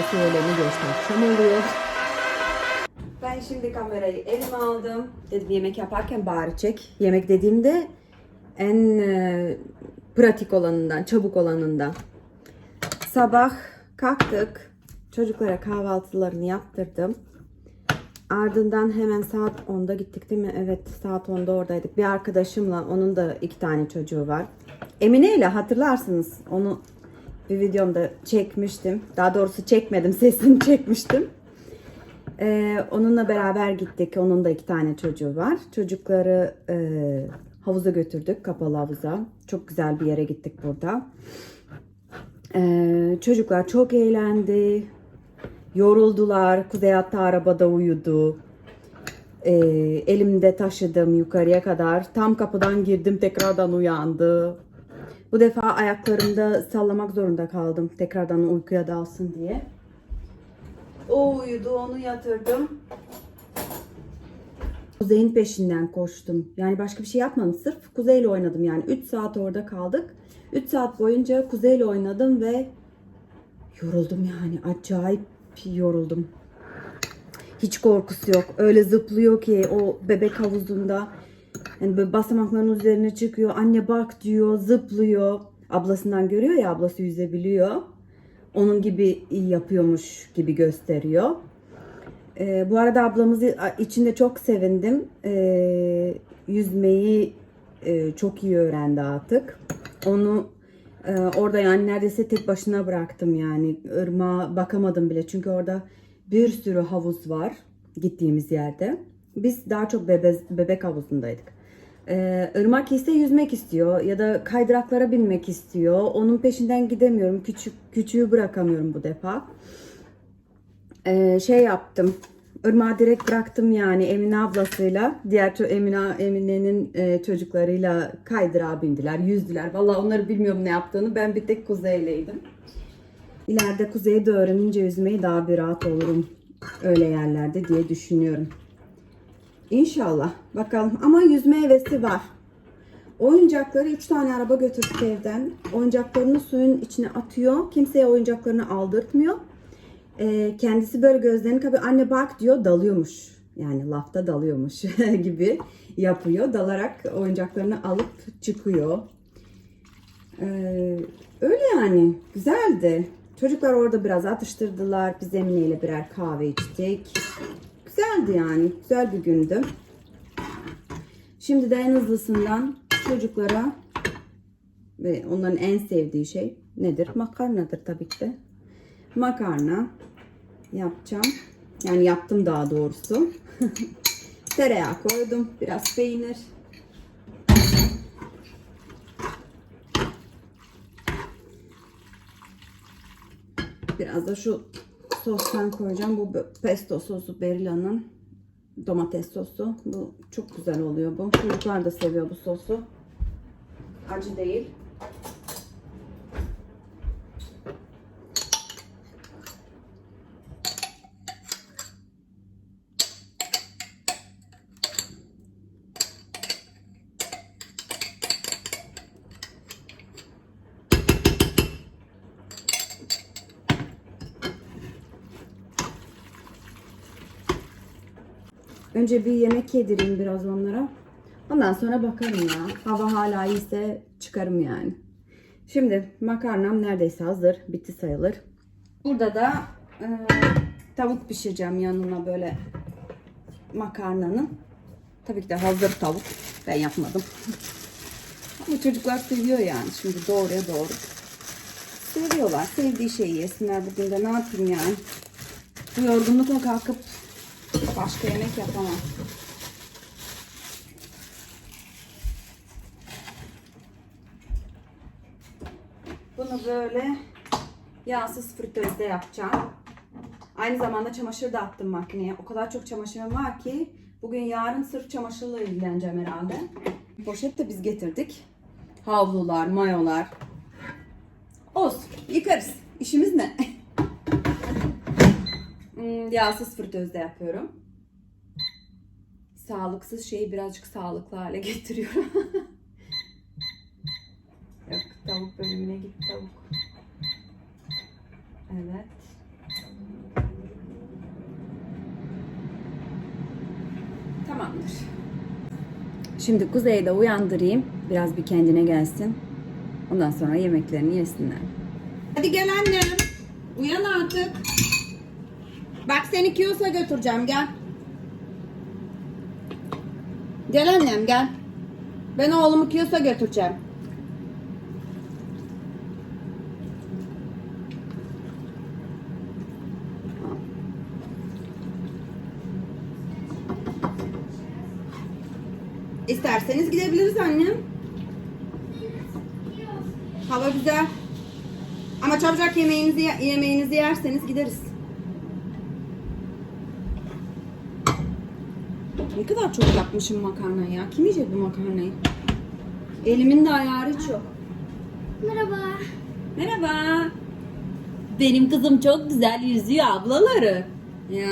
Neredeyse öğleni geçti oluyor. Ben şimdi kamerayı elime aldım. Dedim yemek yaparken bari çek. Yemek dediğimde en e, pratik olanından, çabuk olanından. Sabah kalktık. Çocuklara kahvaltılarını yaptırdım. Ardından hemen saat 10'da gittik değil mi? Evet saat 10'da oradaydık. Bir arkadaşımla onun da iki tane çocuğu var. Emine ile hatırlarsınız onu bir videomda çekmiştim. Daha doğrusu çekmedim sesini çekmiştim. Ee, onunla beraber gittik. Onun da iki tane çocuğu var. Çocukları e, havuza götürdük. Kapalı havuza. Çok güzel bir yere gittik burada. Ee, çocuklar çok eğlendi. Yoruldular. Kuzey hatta arabada uyudu. Ee, elimde taşıdım yukarıya kadar. Tam kapıdan girdim tekrardan uyandı. Bu defa ayaklarımda sallamak zorunda kaldım. Tekrardan uykuya dalsın diye. O uyudu onu yatırdım. Kuzey'in peşinden koştum. Yani başka bir şey yapmadım. Sırf Kuzey'le oynadım yani. 3 saat orada kaldık. 3 saat boyunca Kuzey'le oynadım ve yoruldum yani. Acayip yoruldum. Hiç korkusu yok. Öyle zıplıyor ki o bebek havuzunda. Yani böyle basamakların üzerine çıkıyor. Anne bak diyor, zıplıyor. Ablasından görüyor ya ablası yüzebiliyor. Onun gibi yapıyormuş gibi gösteriyor. Ee, bu arada ablamızı içinde çok sevindim. Ee, yüzmeyi e, çok iyi öğrendi artık. Onu e, orada yani neredeyse tek başına bıraktım yani. Irmağa bakamadım bile çünkü orada bir sürü havuz var gittiğimiz yerde. Biz daha çok bebe, bebek havuzundaydık. Ee, ise yüzmek istiyor ya da kaydıraklara binmek istiyor. Onun peşinden gidemiyorum. Küçük küçüğü bırakamıyorum bu defa. Ee, şey yaptım. Irmağı direkt bıraktım yani Emine ablasıyla. Diğer Emine Emine'nin e, çocuklarıyla kaydırağa bindiler, yüzdüler. Vallahi onları bilmiyorum ne yaptığını. Ben bir tek kuzeyleydim. İleride kuzeyi de öğrenince yüzmeyi daha bir rahat olurum öyle yerlerde diye düşünüyorum. İnşallah. Bakalım. Ama yüzme hevesi var. Oyuncakları 3 tane araba götürdük evden. Oyuncaklarını suyun içine atıyor. Kimseye oyuncaklarını aldırtmıyor. Ee, kendisi böyle gözlerini kapıyor. Anne bak diyor dalıyormuş. Yani lafta dalıyormuş gibi yapıyor. Dalarak oyuncaklarını alıp çıkıyor. Ee, öyle yani. Güzeldi. Çocuklar orada biraz atıştırdılar. Biz Emine ile birer kahve içtik. Güzeldi yani. Güzel bir gündü. Şimdi de en hızlısından çocuklara ve onların en sevdiği şey nedir? Makarnadır tabii ki de. Makarna yapacağım. Yani yaptım daha doğrusu. Tereyağı koydum. Biraz peynir. Biraz da şu sostan koyacağım. Bu pesto sosu Berilla'nın domates sosu. Bu çok güzel oluyor bu. Çocuklar da seviyor bu sosu. Acı değil. Önce bir yemek yedireyim biraz onlara. Ondan sonra bakarım ya. Hava hala iyiyse çıkarım yani. Şimdi makarnam neredeyse hazır. Bitti sayılır. Burada da e, tavuk pişireceğim yanına böyle makarnanın. Tabii ki de hazır tavuk. Ben yapmadım. Ama çocuklar seviyor yani. Şimdi doğruya doğru. Seviyorlar. Sevdiği şeyi yesinler. Bugün de ne yapayım yani. Bu yorgunlukla kalkıp Başka yemek yapamam. Bunu böyle yağsız fritözde yapacağım. Aynı zamanda çamaşır da attım makineye. O kadar çok çamaşırım var ki bugün yarın sırf çamaşırla ilgileneceğim herhalde. Poşet de biz getirdik. Havlular, mayolar. Olsun. Yıkarız. İşimiz ne? Hmm, yağsız fritözde yapıyorum. Sağlıksız şeyi birazcık sağlıklı hale getiriyorum. Tavuk bölümüne git tavuk. Evet. Tamamdır. Şimdi Kuzey'i de uyandırayım. Biraz bir kendine gelsin. Ondan sonra yemeklerini yesinler. Hadi gel annem. Uyan artık. Bak seni Kiyos'a götüreceğim gel. Gel annem gel. Ben oğlumu Kiyos'a götüreceğim. İsterseniz gidebiliriz annem. Hava güzel. Ama çabucak yemeğinizi yemeğinizi yerseniz gideriz. Ne kadar çok yapmışım makarnayı ya. Kim yiyecek bu makarnayı? Elimin de ayarı hiç yok. Merhaba. Merhaba. Benim kızım çok güzel yüzüyor ablaları. Ya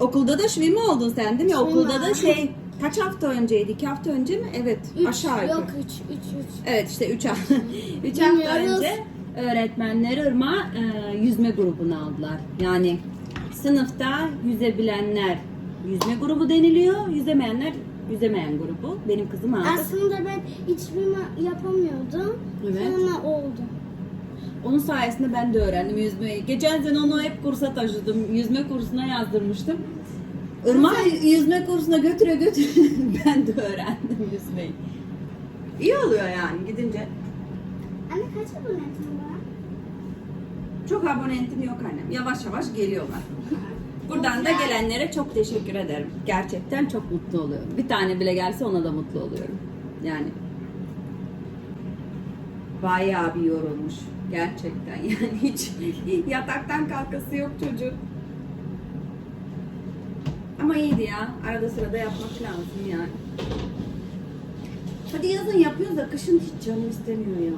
okulda da şivi mi oldun sen değil mi? Şivi Okulda da şey kaç hafta önceydi? İki hafta önce mi? Evet. Üç, aşağı yukarı. Yok üç, üç, üç. Evet işte 3 hafta. 3 hafta önce öğretmenler Irma e, yüzme grubunu aldılar. Yani sınıfta yüzebilenler yüzme grubu deniliyor. Yüzemeyenler yüzemeyen grubu. Benim kızım aldı. Aslında ben hiç bilme yapamıyordum. Evet. Sonra oldu. Onun sayesinde ben de öğrendim yüzmeyi. Geçen sene onu hep kursa taşıdım. Yüzme kursuna yazdırmıştım. Irma yüzme kursuna götüre götüre ben de öğrendim yüzmeyi. İyi oluyor yani gidince. Anne kaç abonetin var? Çok abonentim yok annem. Yavaş yavaş geliyorlar. Buradan da gelenlere çok teşekkür ederim. Gerçekten çok mutlu oluyorum. Bir tane bile gelse ona da mutlu oluyorum. Yani bayağı bir yorulmuş. Gerçekten yani hiç yataktan kalkası yok çocuk. Ama iyiydi ya. Arada sırada yapmak lazım yani. Hadi yazın yapıyoruz da kışın hiç canım istemiyor ya.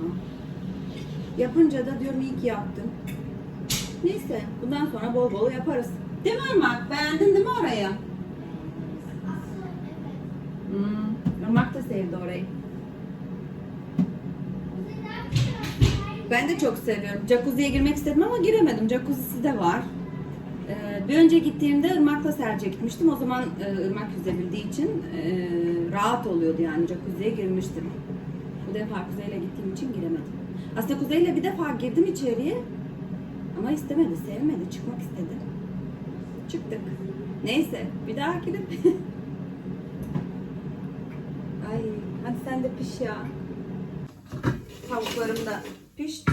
Yapınca da diyorum iyi ki yaptım. Neyse bundan sonra bol bol yaparız. Değil mi Irmak? Beğendin değil mi orayı? Hmm, Irmak da sevdi orayı. Ben de çok seviyorum. Jacuzziye girmek istedim ama giremedim. Jacuzzi'si de var. Ee, bir önce gittiğimde Irmak'la Serce gitmiştim. O zaman e, Irmak yüzebildiği için e, rahat oluyordu yani jacuzziye girmiştim. Bu defa Kuzey'le gittiğim için giremedim. Aslında Kuzey'le bir defa girdim içeriye. Ama istemedi, sevmedi. Çıkmak istedi. Çıktık. Neyse, bir daha girip. Ay, hadi sen de piş ya. Tavuklarım da pişti.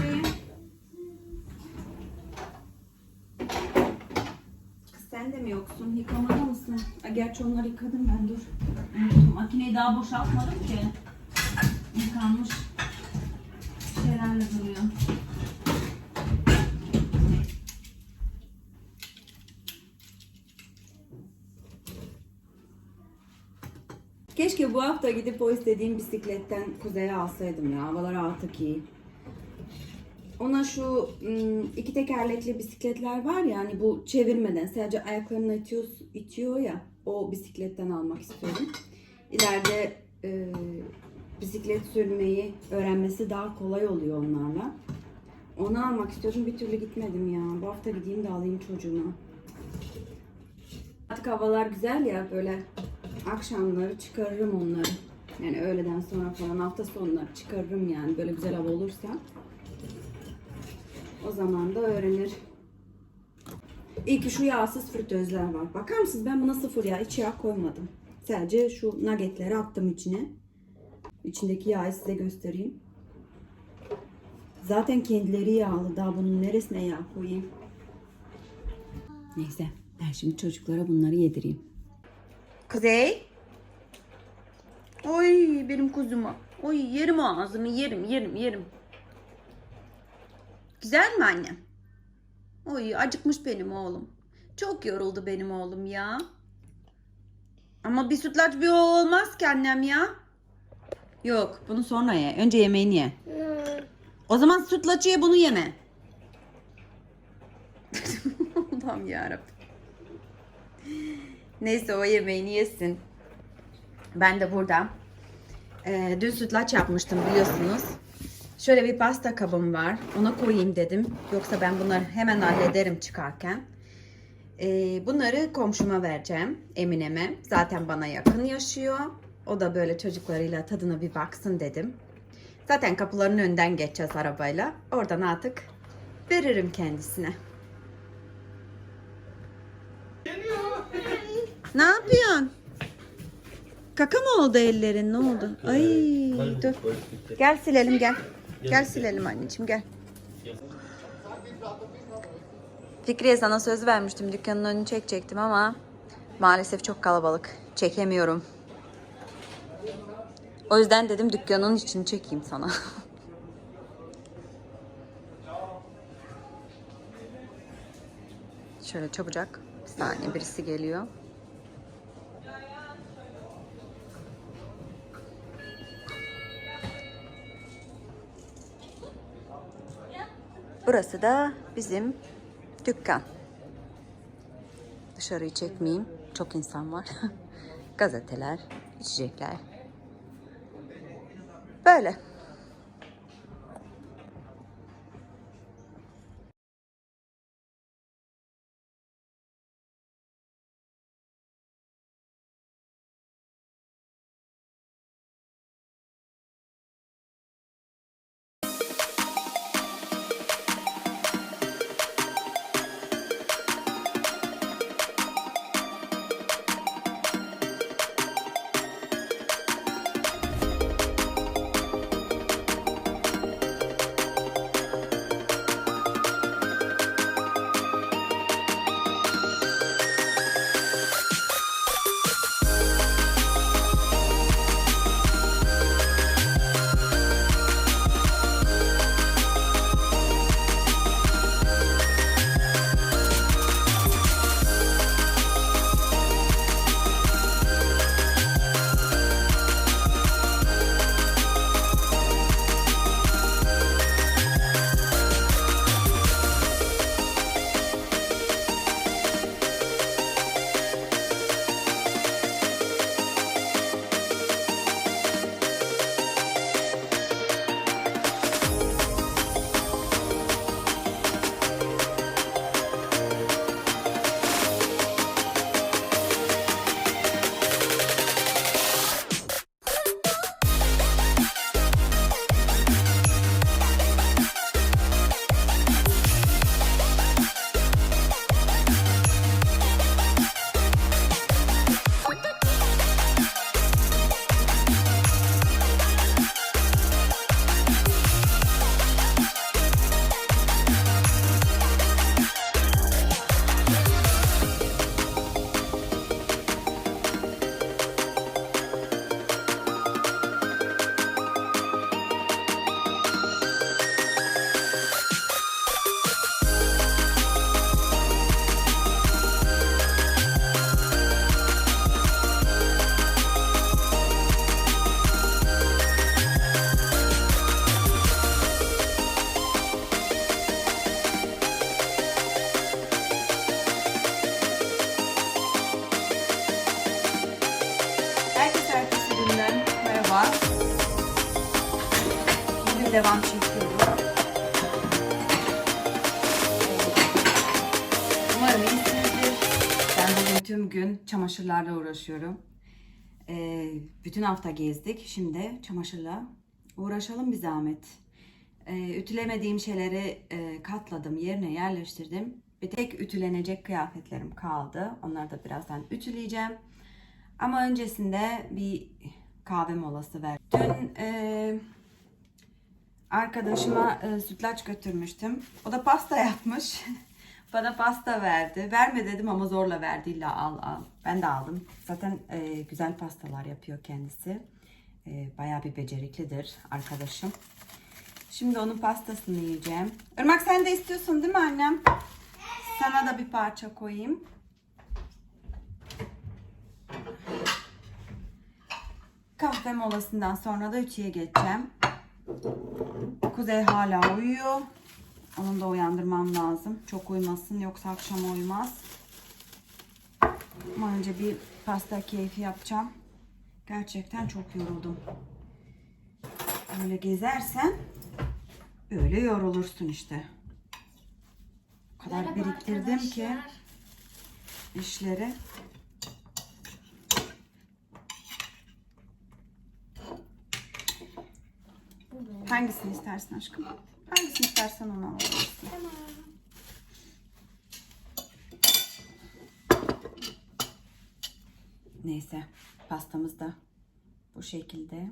Sen de mi yoksun? Yıkamada mısın? Ay, gerçi onları yıkadım ben dur. Unuttum. Makineyi daha boşaltmadım ki. Yıkanmış şeylerle duruyor. Keşke bu hafta gidip o istediğim bisikletten kuzeye alsaydım ya. Havalar artık iyi. Ona şu ım, iki tekerlekli bisikletler var ya hani bu çevirmeden sadece ayaklarını itiyor, itiyor ya o bisikletten almak istiyorum. İleride e, bisiklet sürmeyi öğrenmesi daha kolay oluyor onlarla. Onu almak istiyorum bir türlü gitmedim ya. Bu hafta gideyim de alayım çocuğuma. Artık havalar güzel ya böyle akşamları çıkarırım onları. Yani öğleden sonra falan hafta sonları çıkarırım yani böyle güzel hava olursa. O zaman da öğrenir. İyi ki şu yağsız fritözler var. Bakar mısınız ben buna sıfır yağ hiç yağ koymadım. Sadece şu nuggetleri attım içine. İçindeki yağı size göstereyim. Zaten kendileri yağlı. Daha bunun neresine yağ koyayım? Neyse. Ben şimdi çocuklara bunları yedireyim. Kuzey. Oy benim kuzuma. Oy yerim ağzını yerim yerim yerim. Güzel mi annem? Oy acıkmış benim oğlum. Çok yoruldu benim oğlum ya. Ama bir sütlaç bir o olmaz ki annem ya. Yok bunu sonra ye. Önce yemeğini ye. O zaman sütlaçı ye bunu yeme. Allah'ım yarabbim. Neyse o yemeğini yesin. Ben de burada. Ee, dün sütlaç yapmıştım biliyorsunuz. Şöyle bir pasta kabım var. Ona koyayım dedim. Yoksa ben bunları hemen hallederim çıkarken. Ee, bunları komşuma vereceğim. Emine'me. Zaten bana yakın yaşıyor. O da böyle çocuklarıyla tadına bir baksın dedim. Zaten kapıların önünden geçeceğiz arabayla. Oradan artık veririm kendisine. Ne yapıyorsun? Kaka mı oldu ellerin? Ne oldu? Ay dur. Gel silelim gel. Gel silelim anneciğim gel. Fikriye sana söz vermiştim dükkanın önünü çekecektim ama maalesef çok kalabalık. Çekemiyorum. O yüzden dedim dükkanın içini çekeyim sana. Şöyle çabucak. Bir saniye birisi geliyor. Burası da bizim dükkan. Dışarıyı çekmeyeyim. Çok insan var. Gazeteler, içecekler. Böyle. Devam çekiyorum. Umarım iyisinizdir. Ben bugün tüm gün çamaşırlarla uğraşıyorum. Ee, bütün hafta gezdik. Şimdi çamaşırla uğraşalım bir zahmet. Ee, ütülemediğim şeyleri e, katladım, yerine yerleştirdim. Bir tek ütülenecek kıyafetlerim kaldı. Onları da birazdan ütüleyeceğim. Ama öncesinde bir kahve molası ver. Dün e, arkadaşıma e, sütlaç götürmüştüm. O da pasta yapmış. Bana pasta verdi. Verme dedim ama zorla verdi. İlla al al. Ben de aldım. Zaten e, güzel pastalar yapıyor kendisi. E, bayağı bir beceriklidir arkadaşım. Şimdi onun pastasını yiyeceğim. Irmak sen de istiyorsun değil mi annem? Sana da bir parça koyayım. Kahve molasından sonra da ütüye geçeceğim. Kuzey hala uyuyor. Onu da uyandırmam lazım. Çok uyumasın yoksa akşam uyumaz. Ama önce bir pasta keyfi yapacağım. Gerçekten çok yoruldum. Böyle gezersen Böyle yorulursun işte. O kadar Merhaba biriktirdim ki arkadaşlar. işleri. Hangisini istersin aşkım? Hangisini istersen onu alabilirsin. Tamam. Neyse pastamız da bu şekilde.